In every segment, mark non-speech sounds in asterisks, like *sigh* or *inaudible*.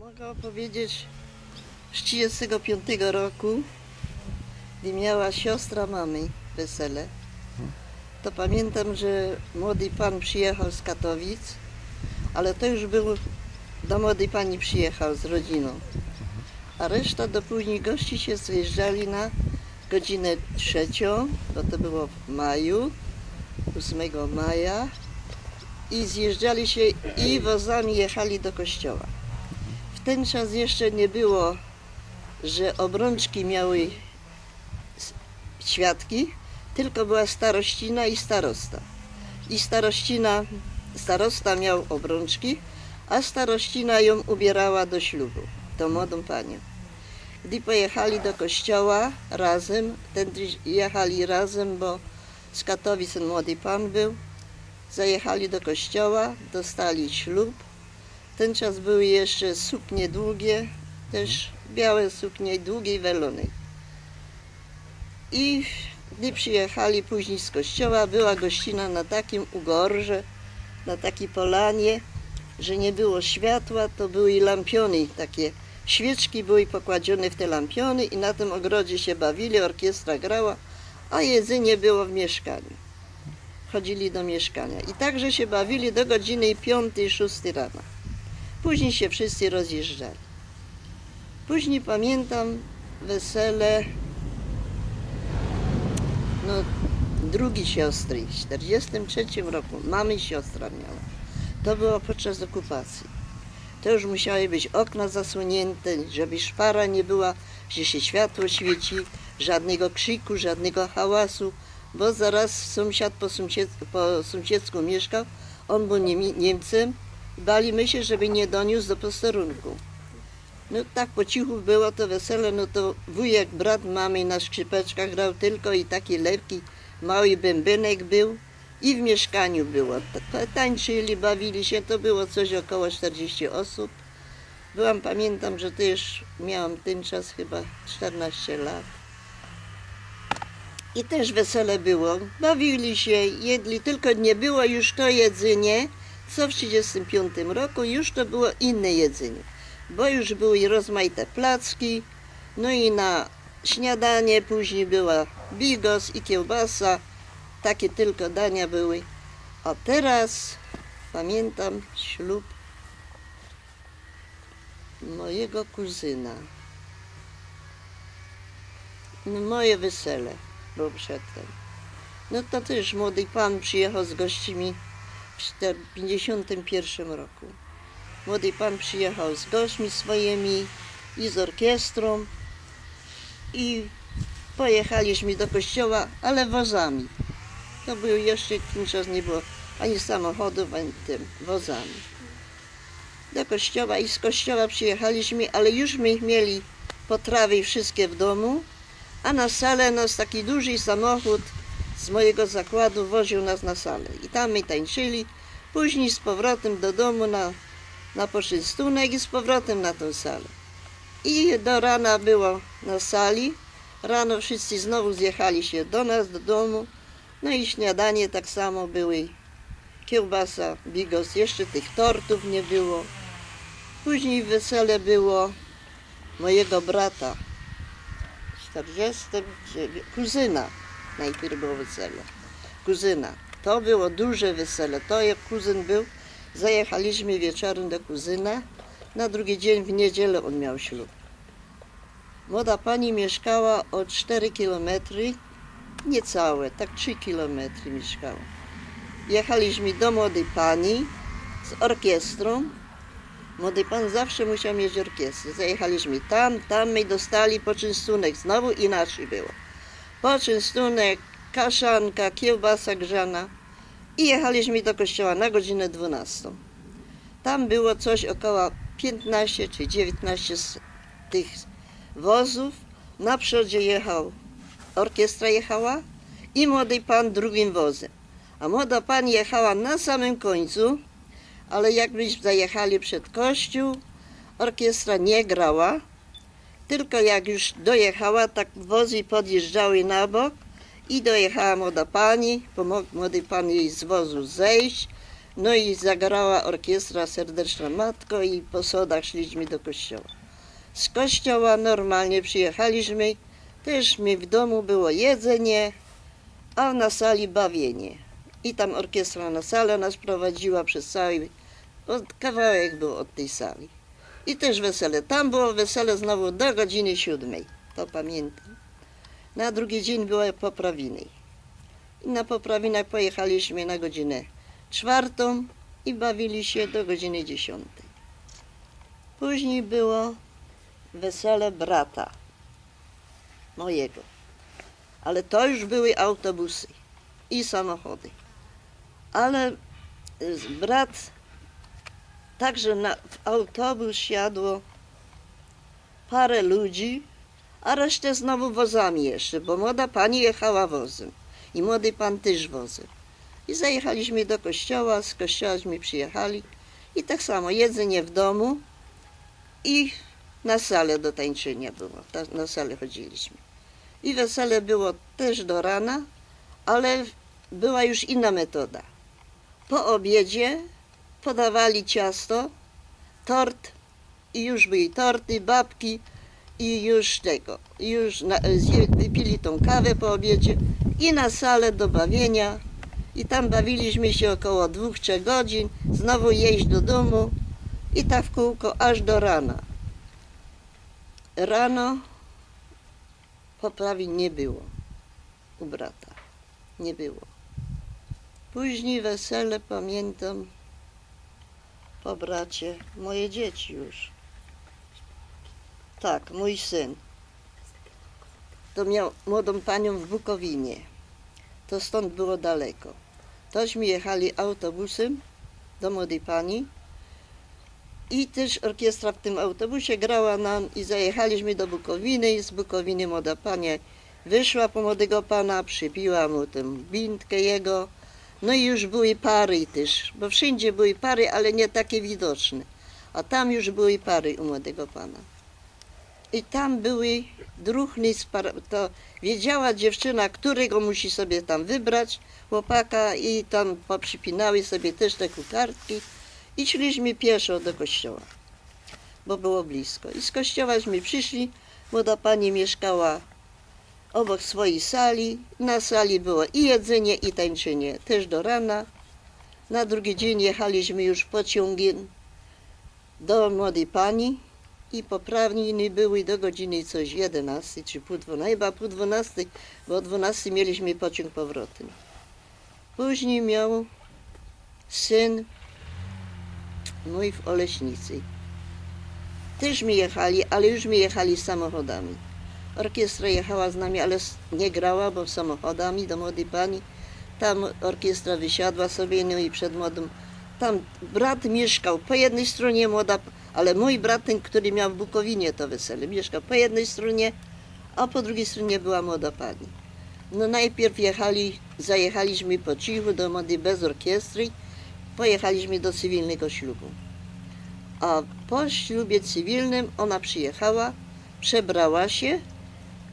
Mogę opowiedzieć z 35 roku, gdy miała siostra mamy wesele. To pamiętam, że młody pan przyjechał z Katowic, ale to już był, do młodej pani przyjechał z rodziną. A reszta do później gości się zjeżdżali na godzinę trzecią, bo to było w maju, 8 maja i zjeżdżali się i wozami jechali do kościoła. W ten czas jeszcze nie było, że obrączki miały świadki, tylko była starościna i starosta. I starościna, starosta miał obrączki, a starościna ją ubierała do ślubu, tą młodą panią. Gdy pojechali do kościoła razem, wtedy jechali razem, bo z Katowic ten młody pan był, zajechali do kościoła, dostali ślub. Ten czas były jeszcze suknie długie, też białe suknie długiej welonej. I gdy przyjechali później z kościoła, była gościna na takim ugorze, na takiej polanie, że nie było światła, to były lampiony takie. Świeczki były pokładzione w te lampiony i na tym ogrodzie się bawili, orkiestra grała, a jedzenie było w mieszkaniu. Chodzili do mieszkania. I także się bawili do godziny 5-6 rana. Później się wszyscy rozjeżdżali. Później pamiętam wesele no, drugiej siostry w 43 roku. Mamy siostra miała. To było podczas okupacji. To już musiały być okna zasłonięte, żeby szpara nie była, że się światło świeci, żadnego krzyku, żadnego hałasu, bo zaraz sąsiad po, sąsied, po sąsiedzku mieszkał, on był Niemcem, baliśmy się, żeby nie doniósł do posterunku. No tak po cichu było to wesele, no to wujek, brat mamy na skrzypeczkach grał tylko i taki lekki, mały bębenek był i w mieszkaniu było. Ta- ta- Tańczyli, bawili się, to było coś około 40 osób. Byłam, pamiętam, że też miałam ten czas chyba 14 lat. I też wesele było. Bawili się, jedli, tylko nie było już to jedzenie, co w 35 roku, już to było inne jedzenie. Bo już były rozmaite placki, no i na śniadanie później była bigos i kiełbasa. Takie tylko dania były. A teraz pamiętam ślub mojego kuzyna. No, moje wesele było przedtem. No to też młody pan przyjechał z gośćmi w 1951 roku. Młody pan przyjechał z gośćmi swoimi i z orkiestrą i pojechaliśmy do kościoła, ale wozami. To był jeszcze ten czas nie było ani samochodów, ani tym, wozami. Do kościoła i z kościoła przyjechaliśmy, ale już my mieli potrawy wszystkie w domu, a na salę nas taki duży samochód z mojego zakładu woził nas na salę. I tam my tańczyli, później z powrotem do domu na, na poczęstunek i z powrotem na tą salę. I do rana było na sali. Rano wszyscy znowu zjechali się do nas, do domu. No i śniadanie tak samo były. Kiełbasa, bigos, jeszcze tych tortów nie było. Później wesele było mojego brata. W 49, kuzyna. Najpierw było wesele. Kuzyna. To było duże wesele. To jak kuzyn był, zajechaliśmy wieczorem do kuzyna. Na drugi dzień w niedzielę on miał ślub. Młoda pani mieszkała o 4 kilometry, niecałe, tak 3 kilometry mieszkała. Jechaliśmy do młodej pani z orkiestrą. Młody pan zawsze musiał mieć orkiestrę. Zajechaliśmy tam, tam my dostali poczęstunek. Znowu inaczej było. Poczęstunek, kaszanka, kiełbasa grzana. I jechaliśmy do kościoła na godzinę 12. Tam było coś około 15 czy 19 z tych wozów. Na przodzie jechał, orkiestra jechała i młody pan drugim wozem. A młoda pani jechała na samym końcu, ale jakbyśmy zajechali przed kościół, orkiestra nie grała, tylko jak już dojechała, tak wozy podjeżdżały na bok i dojechała młoda pani, pomogł młody pan jej z wozu zejść, No i zagrała orkiestra Serdeczna Matko i po sodach szliśmy do kościoła. Z kościoła normalnie przyjechaliśmy, też mi w domu było jedzenie, a na sali bawienie. I tam orkiestra na salę nas prowadziła przez cały, kawałek był od tej sali. I też wesele. Tam było wesele znowu do godziny siódmej, to pamiętam. Na drugi dzień były poprawiny. I na poprawinach pojechaliśmy na godzinę czwartą i bawili się do godziny dziesiątej. Później było wesele brata mojego. Ale to już były autobusy i samochody. Ale brat także na, w autobus siadło parę ludzi, a resztę znowu wozami jeszcze, bo młoda pani jechała wozem i młody pan też wozem. I zajechaliśmy do kościoła, z kościołaśmy przyjechali i tak samo jedzenie w domu i na salę do tańczenia było, ta, na salę chodziliśmy. I wesele było też do rana, ale była już inna metoda. Po obiedzie podawali ciasto, tort i już były torty, babki i już tego, już na, zje, wypili tą kawę po obiedzie i na salę do bawienia i tam bawiliśmy się około dwóch, trzech godzin, znowu jeść do domu i tak w kółko aż do rana. Rano poprawień nie było u brata, nie było. Później wesele pamiętam po bracie, moje dzieci już. Tak, mój syn. To miał młodą panią w Bukowinie. To stąd było daleko. Tośmy jechali autobusem do młodej pani i też orkiestra w tym autobusie grała nam i zajechaliśmy do Bukowiny i z Bukowiny młoda pani wyszła po młodego pana, przybiła mu tę bintkę jego. No i już były pary też, bo wszędzie były pary, ale nie takie widoczne. A tam już były pary u młodego pana. I tam były par- to wiedziała dziewczyna, którego musi sobie tam wybrać, chłopaka i tam poprzypinały sobie też te kukartki i szliśmy pieszo do kościoła, bo było blisko. I z kościołaśmy przyszli, młoda pani mieszkała obok swojej sali. Na sali było i jedzenie, i tańczenie, też do rana. Na drugi dzień jechaliśmy już pociągiem do młodej pani i poprawiny były do godziny coś 11 czy pół 12, chyba pół 12, bo o 12 mieliśmy pociąg powrotny. Później miał syn mój w Oleśnicy. Też mi jechali, ale już mi jechali samochodami. Orkiestra jechała z nami, ale nie grała, bo samochodami do młodej pani. Tam orkiestra wysiadła sobie, no i przed młodą. Tam brat mieszkał po jednej stronie młoda, ale mój brat, ten, który miał w Bukowinie to wesele, mieszkał po jednej stronie, a po drugiej stronie była młoda pani. No najpierw jechali, zajechaliśmy po cichu do młodej bez orkiestry, pojechaliśmy do cywilnego ślubu. A po ślubie cywilnym ona przyjechała, przebrała się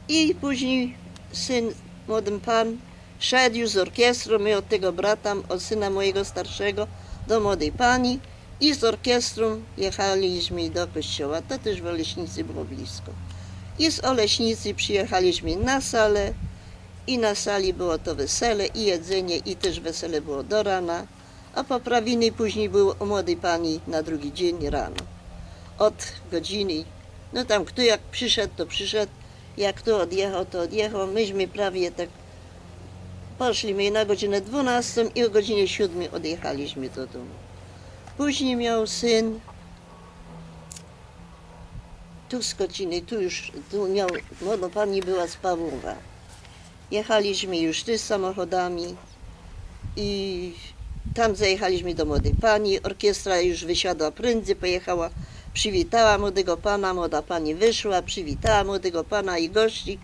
i później syn, młody pan, szedł już z orkiestrą, my od tego brata, od syna mojego starszego, do młodej pani i z orkiestrą jechaliśmy do kościoła. To też w Oleśnicy było blisko. I z Oleśnicy przyjechaliśmy na salę i na sali było to wesele i jedzenie i też wesele było do rana, a poprawiny później były u młodej pani na drugi dzień rano. Od godziny, no tam kto jak przyszedł, to przyszedł, jak kto odjechał, to odjechał. Myśmy prawie tak poszliśmy na godzinę 12 i o godzinie 7 odjechaliśmy do domu. Później miał syn tu z Kociny, tu już, tu miał, młoda pani była z Pawłowa. Jechaliśmy już też samochodami i tam zajechaliśmy do młodej pani. Orkiestra już wysiadła prędzej, pojechała, przywitała młodego pana, młoda pani wyszła, przywitała młodego pana i gości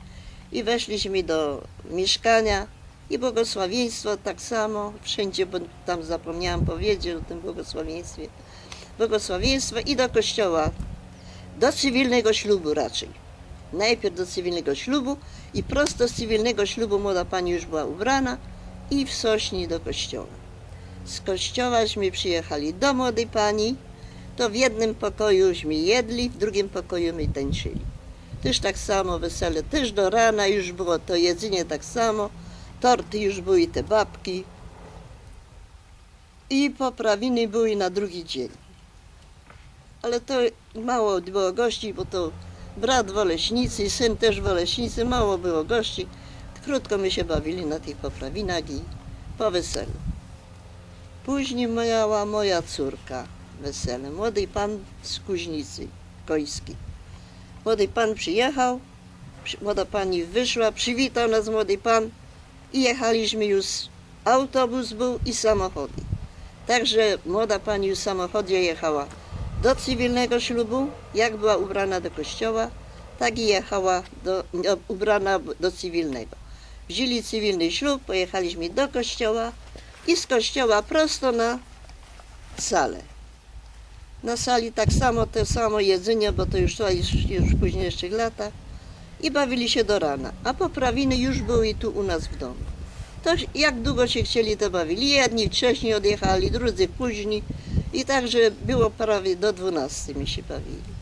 i weszliśmy do mieszkania i błogosławieństwo tak samo, wszędzie, bo tam zapomniałam powiedzieć o tym błogosławieństwie. Błogosławieństwo i do kościoła, do cywilnego ślubu raczej. Najpierw do cywilnego ślubu i prosto z cywilnego ślubu młoda pani już była ubrana i w Sośni do kościoła. z kościołaśmy przyjechali do młodej pani, to w jednym pokojuśmy jedli, w drugim pokoju my tańczyli. Też tak samo wesele, też do rana już było to jedzenie tak samo, torty już były te babki. I poprawiny były na drugi dzień. Ale to mało było gości, bo to brat w Oleśnicy, syn też w Oleśnicy, mało było gości. Krótko my się bawili na tych poprawinach i po weselu. Później miała moja córka wesele, młody pan z Kuźnicy, Koński. Młody pan przyjechał, przy- młoda pani wyszła, przywitał nas młody pan i jechaliśmy już, autobus był i samochody. Także młoda pani już w samochodzie jechała do cywilnego ślubu, jak była ubrana do kościoła, tak i jechała do, ubrana do cywilnego. Wzięli cywilny ślub, pojechaliśmy do kościoła i z kościoła prosto na salę. Na sali tak samo, to samo jedzenie, bo to już to już, w późniejszych latach. I bawili się do rana. A poprawiny już były tu u nas w domu. To jak długo się chcieli, to bawili. Jedni wcześniej odjechali, drudzy później. I także było prawie do 12 mi się bawili.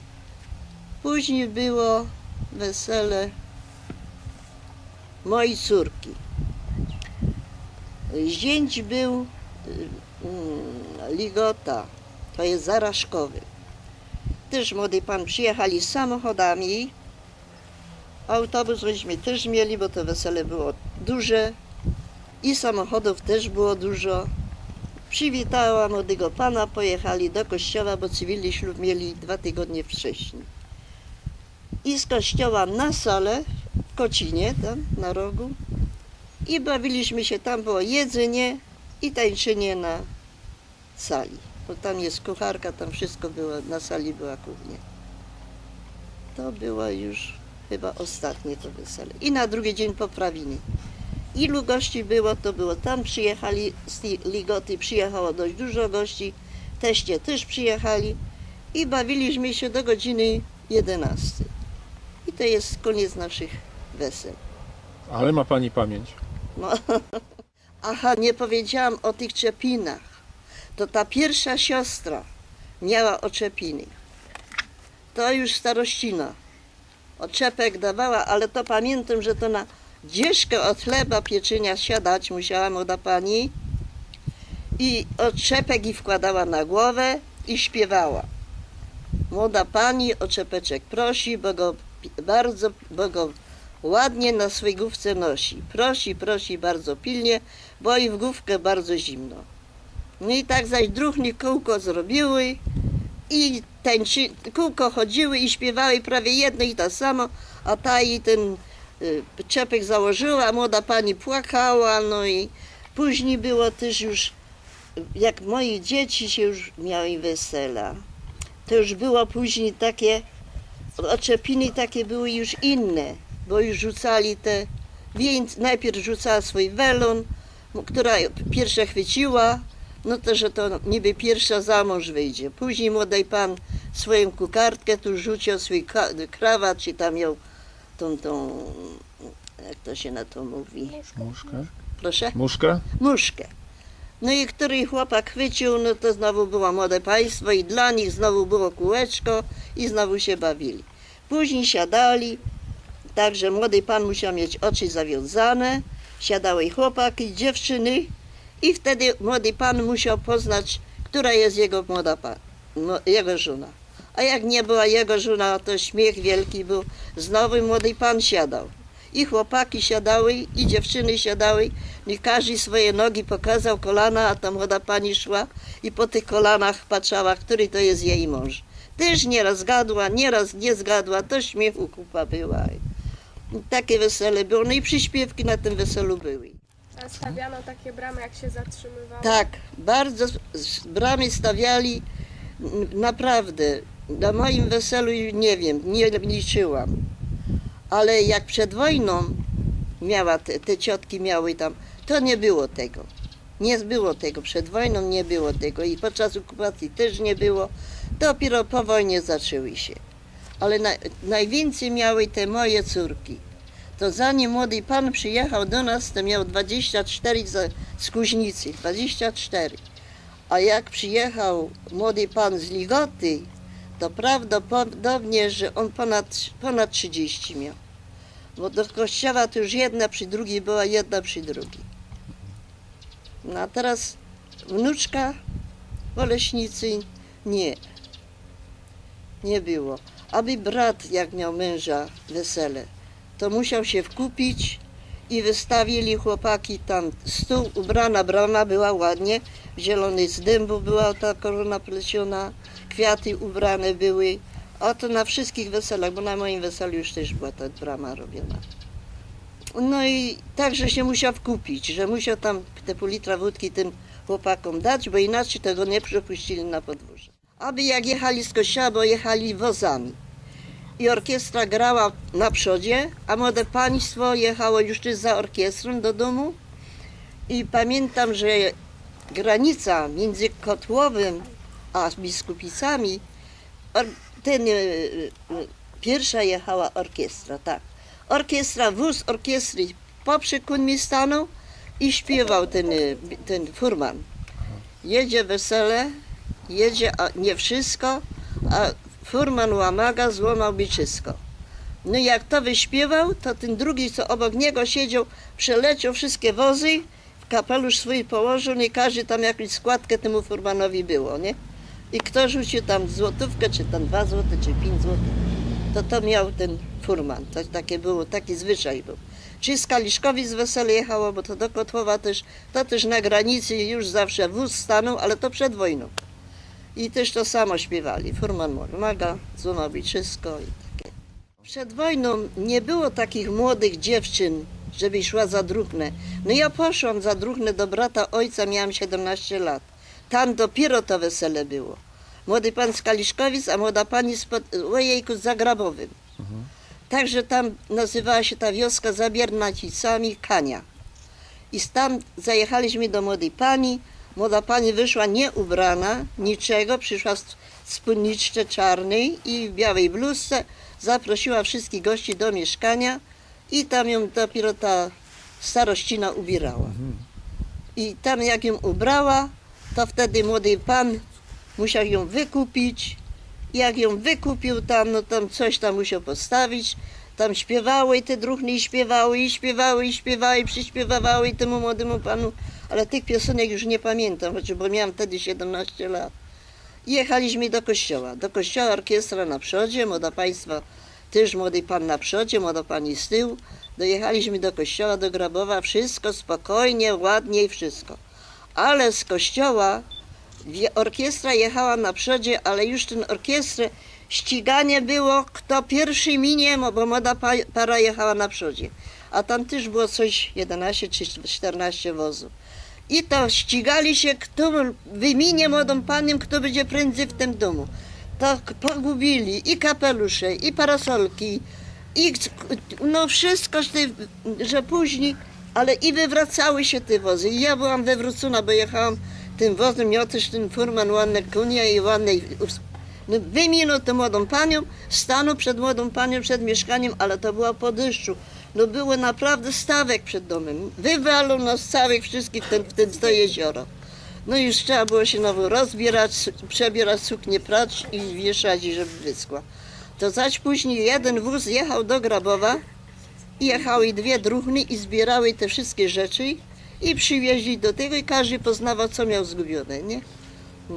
Później było wesele mojej córki. Zięć był mm, Ligota, to jest Zaraszkowy. Też młody pan przyjechali samochodami. Autobus żeśmy też mieli, bo to wesele było duże. I samochodów też było dużo. Przywitała młodego pana, pojechali do kościoła, bo cywilny ślub mieli dwa tygodnie wcześniej. I z kościoła na salę w Kocinie, tam na rogu. I bawiliśmy się, tam było jedzenie i tańczenie na sali. Bo tam jest kucharka, tam wszystko było, na sali była kuchnia. To było już chyba ostatnie to wesele. I na drugi dzień poprawiny. Ilu gości było, to było. Tam przyjechali z tej Ligoty, przyjechało dość dużo gości. Teście też przyjechali i bawiliśmy się do godziny 11. I to jest koniec naszych wesel. Ale ma pani pamięć. No. *laughs* Aha, nie powiedziałam o tych czepinach. To ta pierwsza siostra miała oczepiny. To już starościna. Oczepek dawała, ale to pamiętam, że to na dzieszkę od chleba pieczenia siadać musiała młoda pani. I oczepek i wkładała na głowę i śpiewała. Młoda pani oczepeczek prosi, bo go bardzo, bo go ładnie na swej główce nosi. Prosi, prosi bardzo pilnie, bo i w główkę bardzo zimno. No i tak zaś druhny kółko zrobiły i tańczy, kółko chodziły i śpiewały prawie jedno i to samo, a ta i ten y, czepek założyła, młoda pani płakała, no i później było też już, jak moje dzieci się już miały wesela, to już było później takie, oczepiny takie były już inne, bo już rzucali te, więc najpierw rzucała swój welon, która pierwsza chwyciła, no to, że to niby pierwsza za mąż wyjdzie. Później młody pan swoją kukardkę tu rzucił swój krawat, czy tam miał tą, tą, jak to się na to mówi, Muszkę. proszę? Muszkę? muszkę. No i który chłopak chwycił, no to znowu było młode państwo i dla nich znowu było kółeczko i znowu się bawili. Później siadali, także młody pan musiał mieć oczy zawiązane, siadały chłopaki, i dziewczyny i wtedy młody pan musiał poznać, która jest jego młoda pan, jego żona. A jak nie była jego żona, to śmiech wielki był. Znowu młody pan siadał. I chłopaki siadały, i dziewczyny siadały, i każdy swoje nogi pokazał, kolana, a ta młoda pani szła i po tych kolanach patrzała, który to jest jej mąż. Też nieraz zgadła, nieraz nie zgadła, to śmiechu kupa była. I takie wesele było, no i przyśpiewki na tym weselu były. Stawiano takie bramy, jak się zatrzymywało? Tak, bardzo bramy stawiali, naprawdę. Na moim weselu nie wiem, nie liczyłam. Ale jak przed wojną miała, te, te ciotki miały tam, to nie było tego. Nie było tego, przed wojną nie było tego i podczas okupacji też nie było. Dopiero po wojnie zaczęły się. Ale na, najwięcej miały te moje córki. To zanim młody pan przyjechał do nas, to miał 24 za, z Kuźnicy, 24. A jak przyjechał młody pan z Ligoty, to prawdopodobnie, że on ponad, ponad 30 miał. Bo do kościoła to już jedna przy drugiej była, jedna przy drugiej. No a teraz wnuczka Boleśnicy nie. Nie było. Aby brat, jak miał męża wesele, to musiał się wkupić i wystawili chłopaki tam stół, ubrana brama była ładnie, w zielony z dębu była ta korona pleciona, kwiaty ubrane były. A to na wszystkich weselach, bo na moim weselu już też była ta brama robiona. No i także się musiał wkupić, że musiał tam te pół litra wódki tym chłopakom dać, bo inaczej tego nie przepuścili na podwórze. Aby jak jechali z kościoła, bo jechali wozami. I orkiestra grała na przodzie, a młode państwo jechało już za orkiestrą do domu. I pamiętam, że granica między Kotłowem a Biskupicami, ten, e, e, pierwsza jechała orkiestra, tak. Orkiestra, wóz orkiestry poprzek mi stanął i śpiewał ten, e, ten furman. Jedzie wesele, jedzie, a nie wszystko, a furman łamaga złamał biczysko. No i jak to wyśpiewał, to ten drugi, co obok niego siedział, przeleciał wszystkie wozy, w kapelusz swój położył no i każdy tam jakąś składkę temu furmanowi było, nie? I kto rzucił tam złotówkę, czy tam dwa złote, czy pięć złotych, to to miał ten furman. To takie było, taki zwyczaj był. Czy z Kaliszkowi z wesele jechało, bo to do Kotłowa też, to też na granicy już zawsze wóz stanął, ale to przed wojną. I też to samo śpiewali. Furman Mormaga, Złomowiczysko i takie. Przed wojną nie było takich młodych dziewczyn, żeby szła za druhne. No ja poszłam za druhne do brata ojca, miałam 17 lat. Tam dopiero to wesele było. Młody pan z Kaliszkowic, a młoda pani z pod... ojejku, z Zagrabowym. Także tam nazywała się ta wioska Zabiernacicami Kania. I tam zajechaliśmy do młodej pani. Młoda pani wyszła nieubrana, niczego, przyszła w spódniczce czarnej i w białej bluzce. Zaprosiła wszystkich gości do mieszkania i tam ją dopiero ta starościna ubierała. I tam jak ją ubrała, to wtedy młody pan musiał ją wykupić. Jak ją wykupił tam, no tam coś tam musiał postawić. Tam śpiewały i te druhny i śpiewały i śpiewały i śpiewały i przyśpiewały i temu młodemu panu, ale tych piosenek już nie pamiętam, bo miałam wtedy 17 lat. I jechaliśmy do kościoła. Do kościoła orkiestra na przodzie, młoda państwa też młody pan na przodzie, młoda pani z tyłu. Dojechaliśmy do kościoła, do Grabowa, wszystko spokojnie, ładnie i wszystko. Ale z kościoła orkiestra jechała na przodzie, ale już ten orkiestrę ściganie było, kto pierwszy minie, bo młoda pa- para jechała na przodzie. A tam też było coś 11 czy 14 wozów. I to ścigali się, kto wyminie młodą panią, kto będzie prędzej w tym domu. To k- pogubili i kapelusze, i parasolki, i no wszystko, że, później, ale i wywracały się te wozy. I ja byłam wywrócona, bo jechałam tym wozem, miał też ten furman ładne konie i ładne no, wyminął tę młodą panią, stanął przed młodą panią, przed mieszkaniem, ale to była po deszczu. No było naprawdę stawek przed domem. Wywalał nas całych wszystkich w, ten, w, ten, to jezioro. No już trzeba było się znowu rozbierać, przebierać suknię, prać i wieszać, żeby wyschła. To zaś później jeden wóz jechał do Grabowa i jechały dwie druhny i zbierały te wszystkie rzeczy i przywieźli do tego i każdy poznawał, co miał zgubione, nie?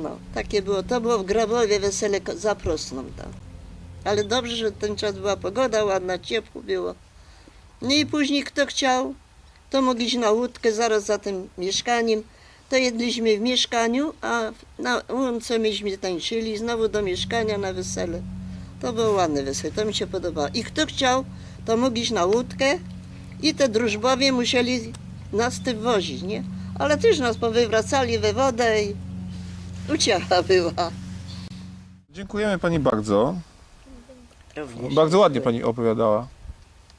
No, takie było. To było w Grabowie wesele za Prosną tam. Ale dobrze, że ten czas była pogoda ładna, ciepło było. No i później kto chciał, to mógł iść na łódkę zaraz za tym mieszkaniem. To jedliśmy w mieszkaniu, a na łące myśmy tańczyli, znowu do mieszkania na wesele. To było ładne wesele, to mi się podobało. I kto chciał, to mógł iść na łódkę i te drużbowie musieli nas tym wozić, nie? Ale też nas powywracali we wodę i uciecha była. Dziękujemy pani bardzo. Również. Bardzo ładnie pani opowiadała.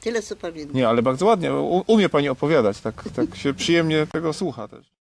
Tyle co pamiętam. Nie, ale bardzo ładnie. U, umie pani opowiadać, tak, tak się przyjemnie tego słucha też.